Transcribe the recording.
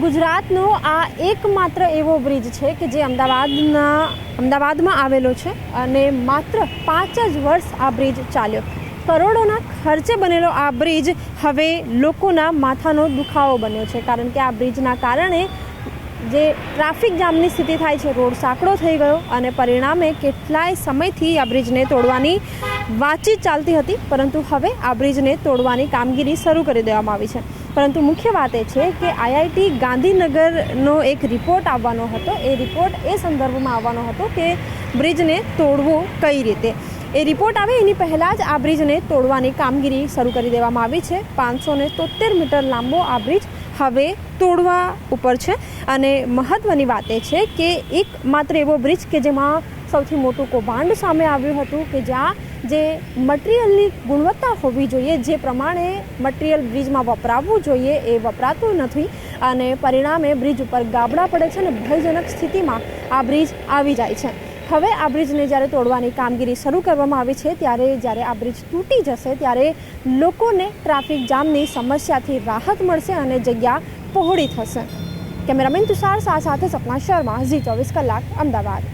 ગુજરાતનો આ એકમાત્ર એવો બ્રિજ છે કે જે અમદાવાદના, અમદાવાદમાં આવેલો છે અને માત્ર પાંચ જ વર્ષ આ બ્રિજ ચાલ્યો. કરોડોના ખર્ચે બનેલો આ બ્રિજ હવે લોકોના માથાનો દુખાવો બન્યો છે, કારણ કે આ બ્રિજના કારણે જે ટ્રાફિક જામની સ્થિતિ થાય છે, રોડ સાંકડો થઈ ગયો અને પરિણામે કેટલાય સમયથી આ બ્રિજને તોડવાની વાતચીત ચાલતી હતી, પરંતુ હવે આ બ્રિજને તોડવાની કામગીરી શરૂ કરી દેવામાં આવી છે. પરંતુ મુખ્ય વાત એ છે કે આઈઆઈટી ગાંધીનગરનો એક રિપોર્ટ આવવાનો હતો. એ રિપોર્ટ એ સંદર્ભમાં આવવાનો હતો કે બ્રિજને તોડવું કઈ રીતે? એ રિપોર્ટ આવે એની પહેલાં જ આ બ્રિજને તોડવાની કામગીરી શરૂ કરી દેવામાં આવી છે. પાંચસો તોતેર મીટર લાંબો આ બ્રિજ હવે તોડવા ઉપર છે. અને મહત્ત્વની વાત એ છે કે એક માત્ર એવો બ્રિજ કે જેમાં સૌથી મોટું કૌભાંડ સામે આવ્યું હતું કે જ્યાં જે મટિરિયલની ગુણવત્તા હોવી જોઈએ, જે પ્રમાણે મટિરિયલ બ્રિજમાં વપરાવવું જોઈએ એ વપરાતું નથી. અને પરિણામે બ્રિજ ઉપર ગાબડા પડે છે અને ભયજનક સ્થિતિમાં આ બ્રિજ આવી જાય છે. હવે આ બ્રિજને જ્યારે તોડવાની કામગીરી શરૂ કરવામાં આવી છે, ત્યારે જ્યારે આ બ્રિજ તૂટી જશે, ત્યારે લોકોને ટ્રાફિક જામની સમસ્યાથી રાહત મળશે અને જગ્યા પહોળી થશે. કેમેરામેન તુષાર શાહ સાથે સપના શર્મા, ઝી ચોવીસ કલાક, અમદાવાદ.